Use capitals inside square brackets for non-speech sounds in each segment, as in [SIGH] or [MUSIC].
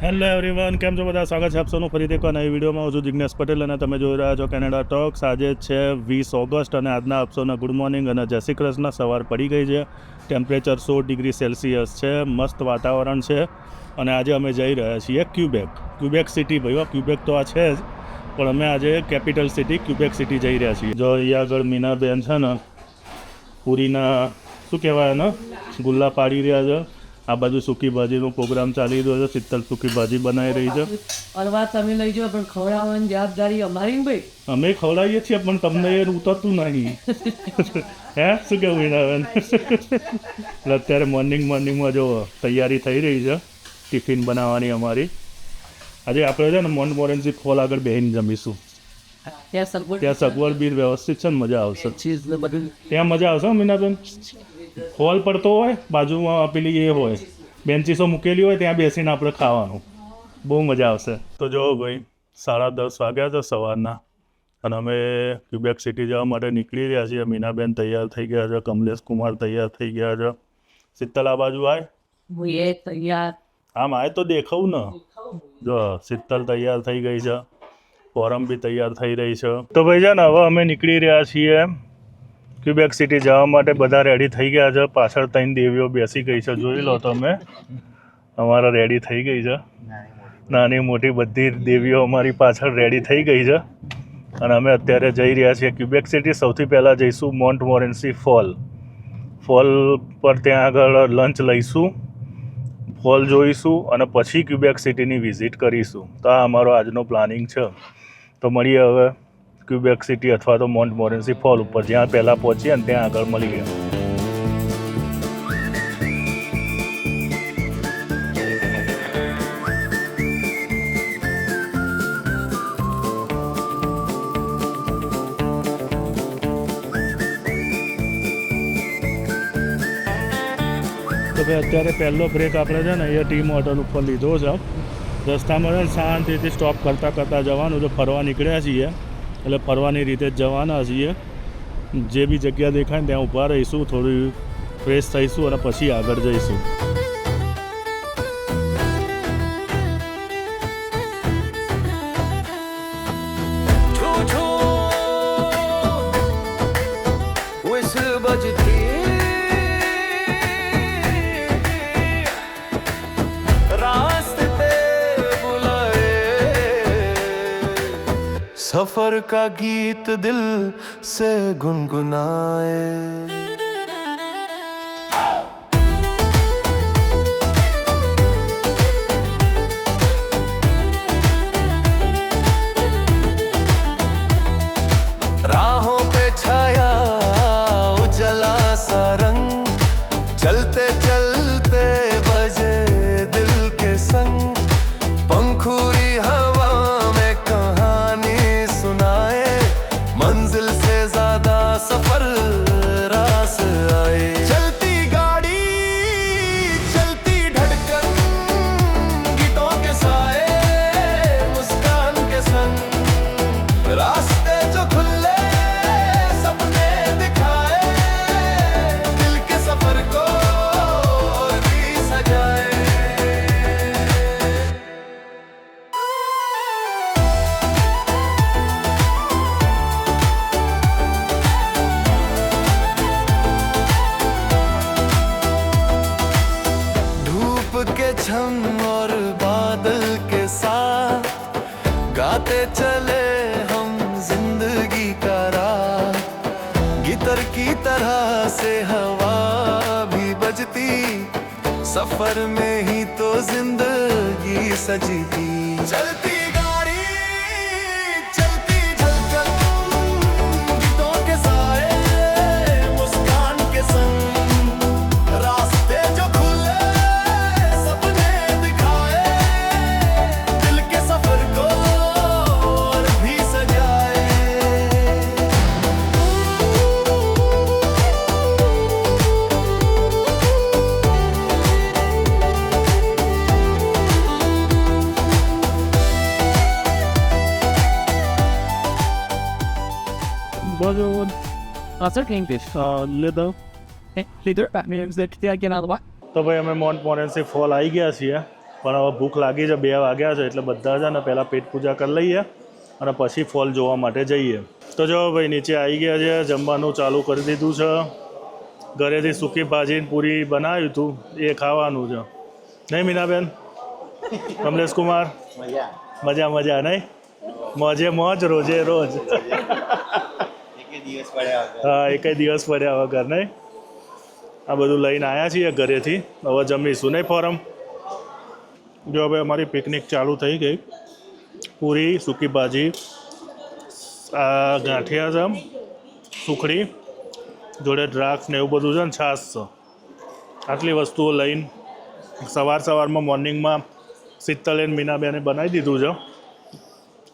Hello everyone કેમ છો બધા? સ્વાગત છે આપ સૌનું ફરીથી એક નવી વિડીયોમાં. હું છું જિજ્ઞેશ પટેલ અને તમે જોઈ રહ્યા છો કેનેડા ટોક્સ આજે છે વીસ ઓગસ્ટ અને આજના આપ ગુડ મોર્નિંગ અને જય શ્રી કૃષ્ણ સવાર પડી ગઈ છે. ટેમ્પરેચર સો ડિગ્રી સેલ્સિયસ છે, મસ્ત વાતાવરણ છે અને આજે અમે જઈ રહ્યા છીએ ક્યુબેક ક્યુબેક સિટી ભાઈઓ ક્યુબેક તો આ છે જ, પણ અમે આજે કેપિટલ સિટી ક્યુબેક સિટી જઈ રહ્યા છીએ. જો અહીંયા મીનાબેન છે ને, પૂરીના, શું કહેવાય ને ગુલ્લા પાડી રહ્યા છે. આ બાજુ સૂકી ભાજીનો પ્રોગ્રામ ચાલી રહ્યો છે. શીતલ સૂકી ભાજી બનાવી રહી છે. અરવા તમે લઈ જાઓ પણ ખવડાવવાની જવાબદારી અમારી ને ભાઈ. અમે ખવડાવીએ છીએ પણ તમને એ ઉતરતું નહીં. હે? શું કેવું હિનાબેન એટલે અત્યારે મોર્નિંગ મોર્નિંગમાં જો તૈયારી થઈ રહી છે ટિફિન બનાવવાની અમારી. આજે આપણે છે ને મોન મોરેન્સી ફોલ આગળ બેહીને જમીશું. ત્યાં સગવડ બી વ્યવસ્થિત છે ને મજા આવશે. ત્યાં મજા આવશે હો મીનાબેન? હોલ પડતો હોય બાજુમાં પેલી એ હોય. બેન્ચીસો મૂકેલી હોય ત્યાં બેસીને આપણે ખાવાનું. બહુ મજા આવશે. તો જો ભાઈ સાડા દસ વાગ્યા છે સવારના અને અમે ક્યુબેક સિટી જવા માટે નીકળી રહ્યા છીએ. મીનાબેન તૈયાર થઈ ગયા છે કમલેશ કુમાર તૈયાર થઈ ગયા છે. શીતલ આ બાજુ આય? તૈયાર. આમ આય તો દેખાવું ને? જો શીતલ તૈયાર થઈ ગઈ છે. ફોરમ બી તૈયાર થઈ રહી છે. તો ભાઈ છે ને હવે અમે નીકળી રહ્યા છીએ ક્યુબેક સિટી જવા માટે બધા રેડી થઈ ગયા છે. પાછળ ત્રણ દેવીઓ બેસી ગઈ છે. જોઈ લો તમે. અમારા રેડી થઈ ગઈ છે. નાની મોટી બધી દેવીઓ અમારી પાછળ રેડી થઈ ગઈ છે. અને અમે અત્યારે જઈ રહ્યા છીએ ક્યુબેક સિટી સૌથી પહેલાં જઈશું મોન્ટ મોરેન્સી ફોલ ફોલ પર ત્યાં આગળ લંચ લઈશું. ફોલ જોઈશું અને પછી ક્યુબેક સિટીની વિઝિટ કરીશું. તો આ અમારો આજનો પ્લાનિંગ છે. તો મળીએ હવે. ક્યુબેક સિટી અથવા તો મોન્ટ મોરેન્સી ફોલ ઉપર જ્યાં પહેલાં પહોંચીએ અને ત્યાં આગળ મળીએ તો ભાઈ, અત્યારે પહેલો બ્રેક આપણે છે ને અહીંયા ટીમ હોટલ ઉપર લીધો છે. રસ્તામાં શાંતિથી સ્ટોપ કરતાં કરતાં જવાનું જો ફરવા નીકળ્યા છીએ. એટલે ફરવાની રીતે જવાના છીએ. જે બી જગ્યા દેખાય ત્યાં ઊભા રહીશું, થોડી ફ્રેશ થઈશું અને પછી આગળ જઈશું. सफर का गीत दिल से गुनगुनाए सफर में ही तो जिंदगी सजती चलती પીશ uh, leather. લીધર કે ના દવા તો ભાઈ અમે મોન્ટ મોરેન્સી ફોલ આવી ગયા છીએ પણ હવે ભૂખ લાગી છે બે વાગ્યા છે એટલે બધા છે ને પહેલાં પેટ પૂજા કરી લઈએ અને પછી ફોલ જોવા માટે જઈએ. તો જો ભાઈ નીચે આવી ગયા છે જમવાનું ચાલુ કરી દીધું છે. ઘરેથી સૂકી ભાજી ને પૂરી બનાવ્યું હતું એ ખાવાનું છે. નહીં મીનાબેન? કમલેશ કુમાર મજા. મજા મજા નહીં? મોજે મોજ રોજે રોજ એક દિવસ પડ્યા વગર હા, એકય દિવસ પડ્યા વગર નહીં આ બધું લઈને આવ્યા છીએ ઘરેથી. હવે જમીશું નહીં ફોરમ. જો હવે અમારી પિકનિક ચાલુ થઈ ગઈ. પૂરી, સૂકી ભાજી ગાંઠિયા છે સુખડી, જોડે દ્રાક્ષ ને એવું બધું છે ને છાશ છે. આટલી વસ્તુઓ લઈને સવાર સવારમાં મોર્નિંગમાં શીતલેન મીનાબેને બનાવી દીધું છે.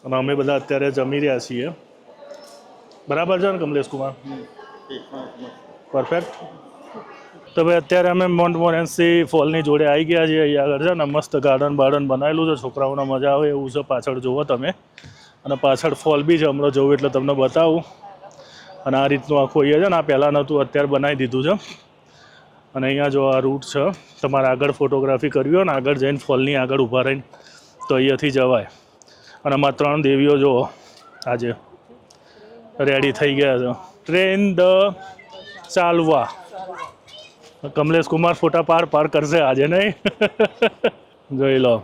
અને અમે બધા અત્યારે જમી રહ્યા છીએ. બરાબર છે ને કમલેશ કુમાર? પરફેક્ટ તો ભાઈ અત્યારે અમે મોન્ટ મોરેન્સી ફોલની જોડે આવી ગયા છીએ અહીંયા આગળ છે ને મસ્ત ગાર્ડન બાર્ડન બનાવેલું છે છોકરાઓને મજા આવે એવું છે પાછળ જુઓ તમે. અને પાછળ ફોલ બી છે હમણાં જવું એટલે તમને બતાવું. અને આ રીતનું આખું અહીંયા છે ને આ પહેલાં નહોતું અત્યારે બનાવી દીધું છે. અને અહીંયા જો આ રૂટ છે તમારે આગળ ફોટોગ્રાફી કરવી હોય ને આગળ જઈને ફોલની આગળ ઊભા રહીને તો અહીંયાથી જવાય. અને આમાં ત્રણ દેવીઓ જુઓ. આજે રેડી થઈ ગયા છે. ટ્રેન ધ ચાલવા. કમલેશ કુમાર ફોટા પાર પાર કરશે આજે નહીં? [LAUGHS] જોઈ લો.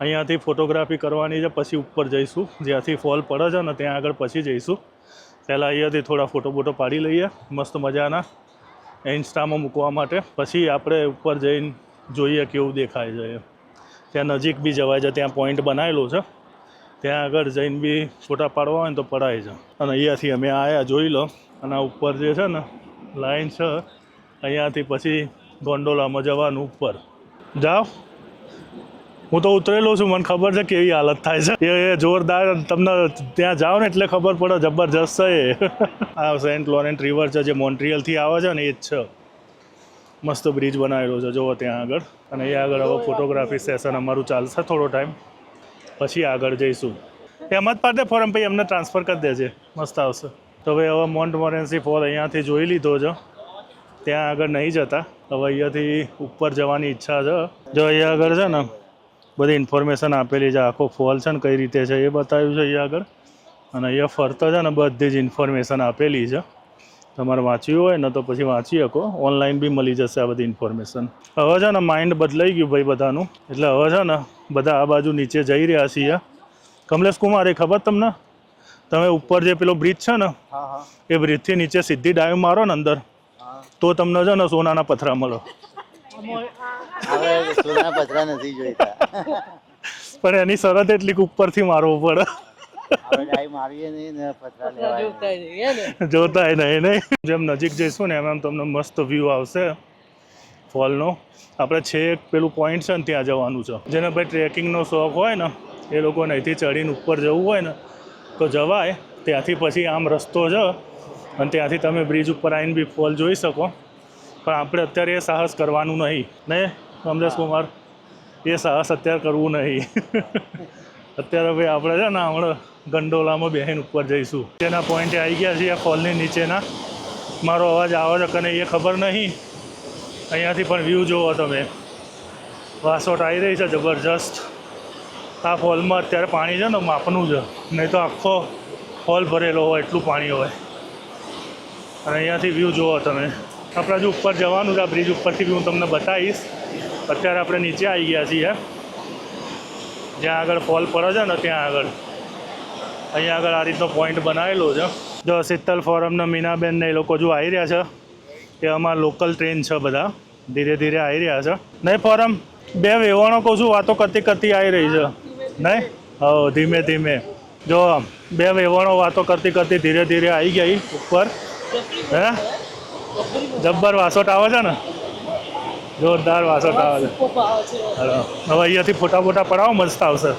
અહીંયાથી ફોટોગ્રાફી કરવાની છે, પછી ઉપર જઈશું. જ્યાંથી ફોલ પડે છે ને ત્યાં આગળ પછી જઈશું. પહેલાં અહીંયાથી થોડા ફોટો બોટો પાડી લઈએ, મસ્ત મજાના ઇન્સ્ટામાં મૂકવા માટે. પછી આપણે ઉપર જઈને જોઈએ કેવું દેખાય છે. ત્યાં નજીક બી જવાય છે, ત્યાં પોઈન્ટ બનાવેલો છે. ત્યાં આગળ જઈને બી ફોટા પાડવા હોય ને તો પડાય છે. અને અહીંયાથી અમે આવ્યા જોઈ લો. અને આ ઉપર જે છે ને લાઈન છે અહીંયાથી પછી ગોંડોલામાં જવાનું ઉપર. જાઓ. હું તો ઉતરેલો છું મને ખબર છે કેવી હાલત થાય છે. એ એ જોરદાર તમને ત્યાં જાઓ ને એટલે ખબર પડે જબરજસ્ત છે એ. આ સેન્ટ લોરેન્ટ રિવર છે જે મોન્ટ્રિયલથી આવે છે ને એ જ છે. મસ્ત બ્રિજ બનાવેલો છે જુઓ ત્યાં આગળ. અને એ આગળ હવે ફોટોગ્રાફી સેશન અમારું ચાલશે થોડો ટાઈમ. પછી આગળ જઈશું. એમ પાટે ફોરમ પછી એમને ટ્રાન્સફર કરી દેજે. મસ્ત આવશે. તો ભાઈ હવે મોન્ટ મોરેન્સી ફોલ અહીંયાથી જોઈ લીધો છે. ત્યાં આગળ નહીં જતા. હવે અહીંયાથી ઉપર જવાની ઈચ્છા છે. જો અહીંયા આગળ છે ને, બધી ઇન્ફોર્મેશન આપેલી છે. આખો ફોલ છે ને કઈ રીતે છે એ બતાવ્યું છે અહીંયા આગળ. અને અહીંયા ફરતો છે ને બધી જ ઇન્ફોર્મેશન આપેલી છે. તમારે વાંચ્યું હોય ને તો પછી વાંચી શકો. ઓનલાઈન બી મળી જશે આ બધી ઇન્ફોર્મેશન હવે છે ને માઇન્ડ બદલાઈ ગયું ભાઈ બધાનું. એટલે હવે છે ને બધા આ બાજુ નીચે જઈ રહ્યા છીએ. કમલેશ કુમાર એ ખબર તમને? તમે ઉપર જે પેલો બ્રિજ છે ને એ બ્રિજથી નીચે સીધી ડાઈવ મારો ને અંદર. તો તમને છે ને સોનાના પથરા મળો. પણ એની શરત એટલી ઉપરથી મારવો પડે. મારીએ નહીં ને પથરા લેવાય જોતા રહીએ નહીં નહીં. જેમ નજીક જઈશું ને એમ એમ તમને મસ્ત વ્યૂ આવશે ફોલનો. આપણે છેક પેલું પોઈન્ટ છે ને ત્યાં જવાનું છે. જેને ભાઈ ટ્રેકિંગનો શોખ હોય ને એ લોકોને અહીંથી ચડીને ઉપર જવું હોય ને તો જવાય. ત્યાંથી પછી આમ રસ્તો છે અને ત્યાંથી તમે બ્રિજ ઉપર આવીને બી ફોલ જોઈ શકો. પણ આપણે અત્યારે એ સાહસ કરવાનું નહીં. ને કમલેશ કુમાર એ સાહસ અત્યારે કરવું નહીં. [LAUGHS] અત્યારે ભાઈ આપણે છે ને હમણાં ગંડોલામાં બેહીને ઉપર જઈશું. તેના પોઈન્ટે આવી ગયા છીએ ફોલની નીચેના. મારો અવાજ આવે છે કને એ ખબર નહીં. અહીંયાથી પણ વ્યૂ જુઓ તમે. વાસોટ આવી રહી છે જબરજસ્ત. આ ફોલમાં અત્યારે પાણી છે ને, માપનું છે. નહીં તો આખો ફોલ ભરેલો હોય, એટલું પાણી હોય. અને અહીંયાથી વ્યૂ જુઓ તમે. આપણે હજુ ઉપર જવાનું છે, આ બ્રિજ ઉપરથી બી હું તમને બતાવીશ. અત્યારે આપણે નીચે આવી ગયા છીએ. જ્યાં આગળ ફોલ પડે છે ને, ત્યાં આગળ. અહીંયા આગળ આ રીતનો પોઈન્ટ બનાવેલો છે. જો શીતલ ફોરમના મીનાબેન ને એ લોકો જો આવી રહ્યા છે એ અમારા લોકલ ટ્રેન છે બધા. ધીરે ધીરે આવી રહ્યા છે. નહીં ફોરમ બે વેવાણો કહું છું વાતો કરતી કરતી આવી રહી છે? નહીં? હો ધીમે ધીમે. જો બે વેવાણો વાતો કરતી કરતી ધીરે ધીરે આવી ગઈ ઉપર. હે? જબ્બર વાસોટ આવે છે ને? જોરદાર વાસોટ આવે છે. હવે અહીંયાથી ફોટા ફોટા પડાવો મસ્ત આવશે.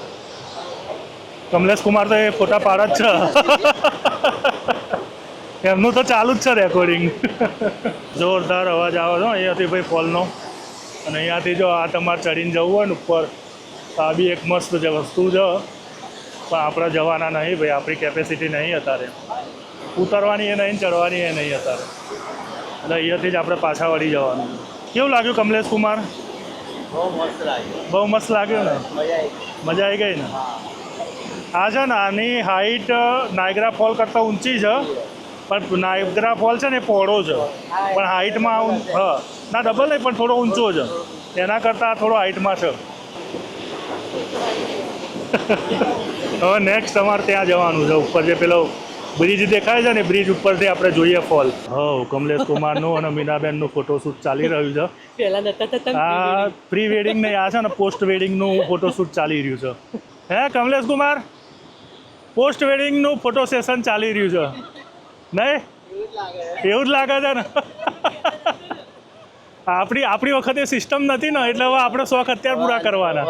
કમલેશ કુમાર તો એ પોતા પાડ જ છે. એમનું તો ચાલુ જ છે રેકોર્ડિંગ જોરદાર અવાજ આવે છે અહીંયાથી ભાઈ ફોલનો. અને અહીંયાથી જો આ તમારે ચડીને જવું હોય ને ઉપર તો આ બી એક મસ્ત જે વસ્તુ છે. પણ આપણે જવાના નહીં ભાઈ આપણી કેપેસિટી નહીં અત્યારે. ઉતરવાની એ નહીં ચડવાની એ નહીં અત્યારે. એટલે અહીંયાથી જ આપણે પાછા વળી જવાનું. કેવું લાગ્યું કમલેશ કુમાર બહુ મસ્ત લાગ્યું. બહુ મસ્ત લાગ્યું ને? મજા આવી ગઈ. ને? આ છે ને આની હાઈટ નાયગ્રા ફોલ કરતાં ઊંચી છે પણ નાયગ્રા ફોલ છે ને એ પહોળો છે. પણ હાઈટમાં હા ના ડબલ નહીં પણ થોડો ઊંચો છે. એના કરતાં થોડો હાઈટમાં છે. [LAUGHS] હવે નેક્સ્ટ તમારે ત્યાં જવાનું છે ઉપર જે પેલો બ્રિજ દેખાય છે ને બ્રિજ ઉપરથી આપણે જોઈએ ફોલ હો કમલેશ કુમારનું અને મીનાબેનનું ફોટોશૂટ ચાલી રહ્યું છે. આ પ્રી વેડિંગ નહીં આ છે ને પોસ્ટ વેડિંગનું ફોટોશૂટ ચાલી રહ્યું છે. હે કમલેશ કુમાર? પોસ્ટ વેડિંગનું ફોટો સેશન ચાલી રહ્યું છે. નહીં? એવું જ લાગે છે ને? આપણી આપણી વખતે સિસ્ટમ નથી ને એટલે હવે આપણે શોખ અત્યારે પૂરા કરવાના.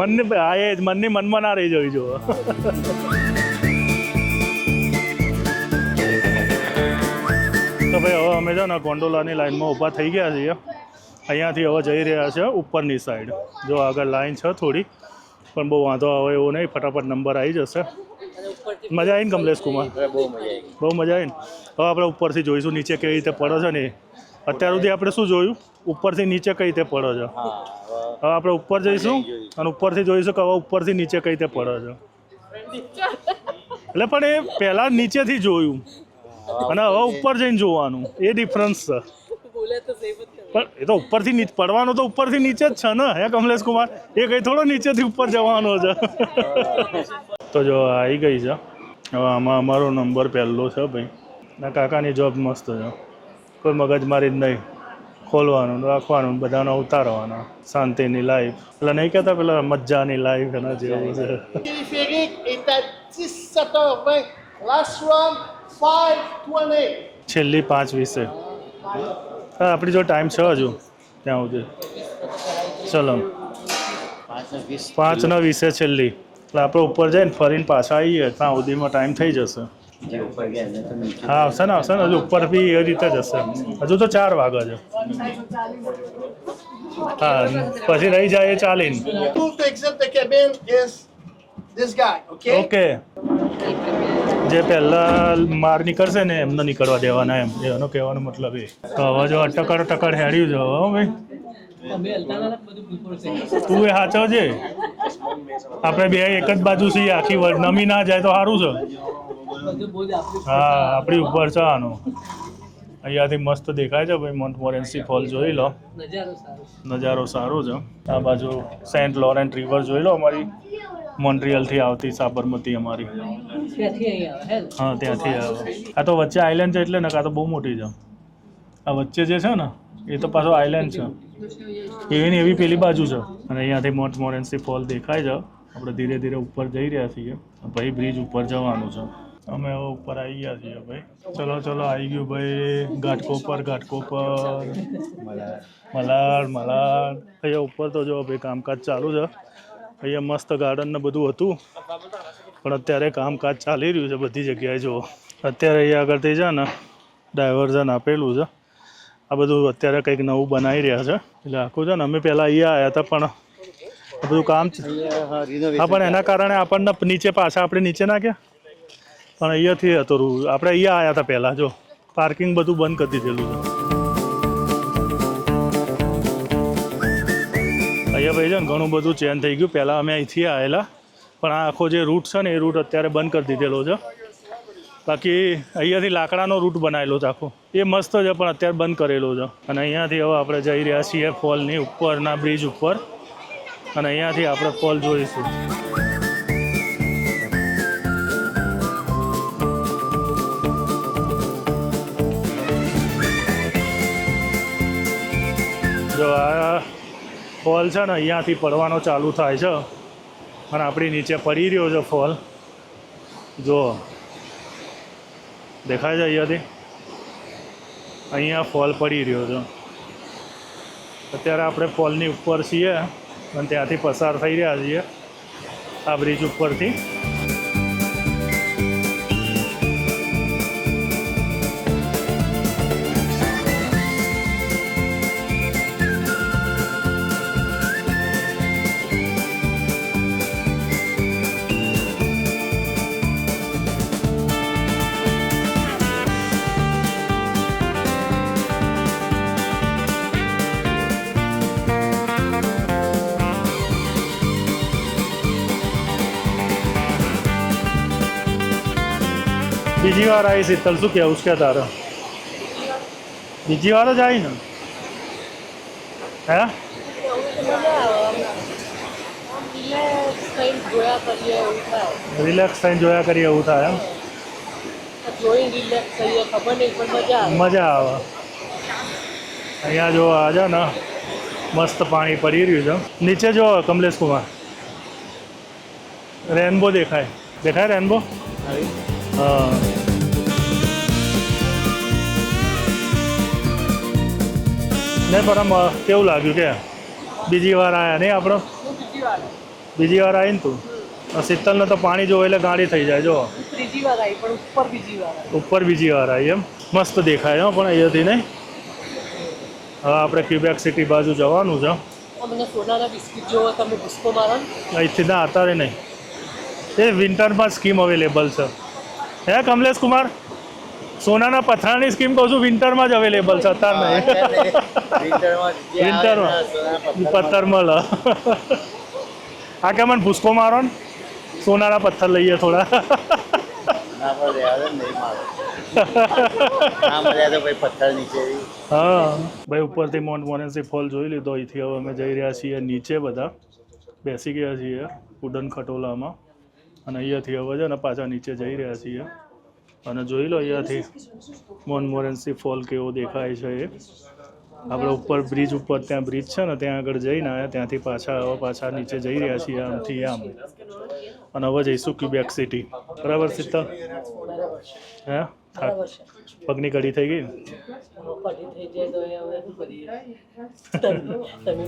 મનની હા એ જ મનની મનમાં ના રહી જવી જો તો ભાઈ હવે અમે છે ને ગોંડોલાની લાઈનમાં ઊભા થઈ ગયા છીએ. અહીંયાથી હવે જઈ રહ્યા છે ઉપરની સાઈડ જો આગળ લાઈન છે થોડી. પણ બહુ વાંધો આવે એવો નહીં ફટાફટ નંબર આવી જશે. મજા આવી ને કમલેશ કુમાર? બહુ મજા આવી બહુ મજા આવી ને હવે આપણે ઉપરથી જોઈશું નીચે કેવી રીતે પડે છે ને અત્યાર સુધી આપણે શું જોયું? ઉપરથી નીચે કઈ રીતે પડે છે? હવે હવે આપણે ઉપર જઈશું અને ઉપરથી જોઈશું કે હવે ઉપરથી નીચે કઈ રીતે પડે છે. એટલે પણ એ પહેલાં નીચેથી જોયું. અને હવે ઉપર જઈને જોવાનું. એ ડિફરન્સ છે. પણ એ તો ઉપરથી નીચે પડવાનું તો ઉપરથી નીચે જ છે ને હે કમલેશ કુમાર? એ કઈ થોડો નીચેથી ઉપર જવાનો છે. તો જો આવી ગઈ છે. હવે આમાં અમારો નંબર પહેલો છે ભાઈ. ના કાકાની જોબ મસ્ત છે. કોઈ મગજમારી જ નહીં. ખોલવાનું રાખવાનું બધાને ઉતારવાના. શાંતિની લાઈફ એટલે નહીં કહેતા પેલા મજાની લાઈફ એના જેવું છે. Periférique est à 17h20. Last run, 528. છેલ્લી પાંચ વિશે. હા આપણી જો ટાઈમ છે હજુ. ત્યાં સુધી. ચલો. પાંચ ને વીસ છેલ્લી. એટલે આપણે ઉપર જઈને ફરીને પાછા આવીએ ત્યાં સુધીમાં ટાઈમ થઈ જશે. હા આવશે ને આવશે ને. હજુ ઉપર બી એ રીતે જ હશે. હજુ તો ચાર વાગે છે. હા પછી રહી જાય એ ચાલીને? ઓકે જે પહેલા માર નીકળશે ને એમને નીકળવા દેવાના એમ. એનો કહેવાનો મતલબ એ. તો હવે જો અટકડ ટકડ હેડ્યું છે હો ભાઈ. તું એ સાચવજે આપણે બે એક જ બાજુ છીએ આખી વર્લ્ડ નમી ના જાય તો સારું છે. હા આપણી ઉપર છે આનું. અહીંયાથી મસ્ત દેખાય છે ભાઈ મોન્ટ મોરેન્સી ફોલ જોઈ લો. નજારો સારો નજારો સારો છે. આ બાજુ સેન્ટ લોરેન્ટ રિવર જોઈ લો અમારી. મોન્ટ્રિયલથી આવતી સાબરમતી અમારી. હે ત્યાંથી આવે. આ તો વચ્ચે આઈલેન્ડ છે એટલે ને આ તો બહુ મોટી છે. આ વચ્ચે જે છે ને એ તો પાછો આઈલેન્ડ છે. એવી ને એવી પેલી બાજુ છે. અને અહીંયાથી મોટ મોરેન્સી ફોલ દેખાય છે. આપણે ધીરે ધીરે ઉપર જઈ રહ્યા છીએ. ભાઈ બ્રિજ ઉપર જવાનું છે. અમે હવે ઉપર આવી ગયા છીએ ભાઈ. ચલો ચલો આવી ગયું ભાઈ. ઘાટકોપર ઘાટકોપર મલાડ મલાડ. અહીંયા ઉપર તો જો ભાઈ કામકાજ ચાલુ છે. અહીંયા મસ્ત ગાર્ડન ને બધું હતું. પણ અત્યારે કામકાજ ચાલી રહ્યું છે બધી જગ્યાએ, જુઓ. અત્યારે અહીંયા આગળથી છે ને ડાયવર્ઝન આપેલું છે. આ બધું અત્યારે કંઈક નવું બનાવી રહ્યા છે. એટલે આખું છે ને, અમે પહેલાં અહીંયા આવ્યા હતા, પણ બધું કામ હા, પણ એના કારણે આપણને નીચે પાછા આપણે નીચે નાખ્યા પણ અહીંયાથી હતો આપણે અહીંયા આવ્યા હતા પહેલાં, જો. પાર્કિંગ બધું બંધ કરી દીધેલું છે. અહીંયા ભાઈ છે ને, ઘણું બધું ચેન્જ થઈ ગયું. પહેલાં અમે અહીંથી આવેલા. પણ આ આખો જે રૂટ છે ને, એ રૂટ અત્યારે બંધ કરી દીધેલો છે. બાકી અહીંયાથી લાકડાનો રૂટ બનાવેલો છે આખો. એ મસ્ત છે, પણ અત્યારે બંધ કરેલો છે. અને અહીંયાથી હવે આપણે જઈ રહ્યા છીએ ફોલની ઉપરના બ્રિજ ઉપર. અને અહીંયાથી આપણે ફોલ જોઈશું. જો આ ફોલ છે ને, અહીંયાથી પડવાનો ચાલુ થાય છે. અને આપણી નીચે પડી રહ્યો છે ફોલ. જો, દેખાય છે અહીંયાથી? અહીંયા ફોલ પડી રહ્યો છે. અત્યારે આપણે ફોલની ઉપર છીએ અને ત્યાંથી પસાર થઈ રહ્યા છીએ. આ બ્રિજ ઉપરથી. બીજી વાર આવી શીતલ શું કહેવું છે કે તારે બીજી વાર જ આવી ને હે રિલેક્સ થઈને જોયા કરીએ એવું થાય એમ મજા આવે અહીંયા જો આજે ને મસ્ત પાણી પડી રહ્યું છે નીચે જો કમલેશ કુમાર રેનબો દેખાય દેખાય રેનબો હા નહીં પણ આમ કેવું લાગ્યું કે બીજી વાર આવ્યા નહીં આપણો? બીજી વાર આવી ને તું શીતલને તો પાણી જોવે એટલે ગાડી થઈ જાય જો. ત્રીજી વાર આવી પણ ઉપર બીજી વાર ઉપર બીજી વાર આવી એમ. મસ્ત દેખાય હો પણ અહીંયાથી નહીં? હવે આપણે ક્યુબેક સિટી બાજુ જવાનું છે. અમને સોનાના બિસ્કિટ જોવો તમે ભૂસકો મારો અહીંથી ના અત્યારે નહીં. એ વિન્ટરમાં સ્કીમ અવેલેબલ છે. હે કમલેશ કુમાર સોનાના પથરાની સ્કીમ કહું છું વિન્ટરમાં જ અવેલેબલ છે અત્યારે નહીં. વિન્ટરમાં પથ્થરમાં લ. આ કે મને ભૂસકો મારો ને? સોનાના પથ્થર લઈએ થોડા. હા. ભાઈ ઉપરથી મોન્ટ મોરેન્સી ફોલ જોઈ લીધો. અહીંથી હવે અમે જઈ રહ્યા છીએ નીચે બધા. બેસી ગયા છીએ ઉડન ખટોલામાં. અને અહીંયાથી હવે છે ને પાછા નીચે જઈ રહ્યા છીએ. અને જોઈ લો અહીંયાથી. મોનમોરન્સી ફોલ કેવો દેખાય છે એ. આપણે ઉપર બ્રિજ ઉપર ત્યાં બ્રિજ છે ને, ત્યાં આગળ જઈને આવ્યા ત્યાંથી પાછા હવે પાછા નીચે જઈ રહ્યા છીએ આમથી આમ. અને હવે જઈશું ક્યુબેક સિટી બરાબર સીતા? હે? પગની કડી થઈ ગઈ તમે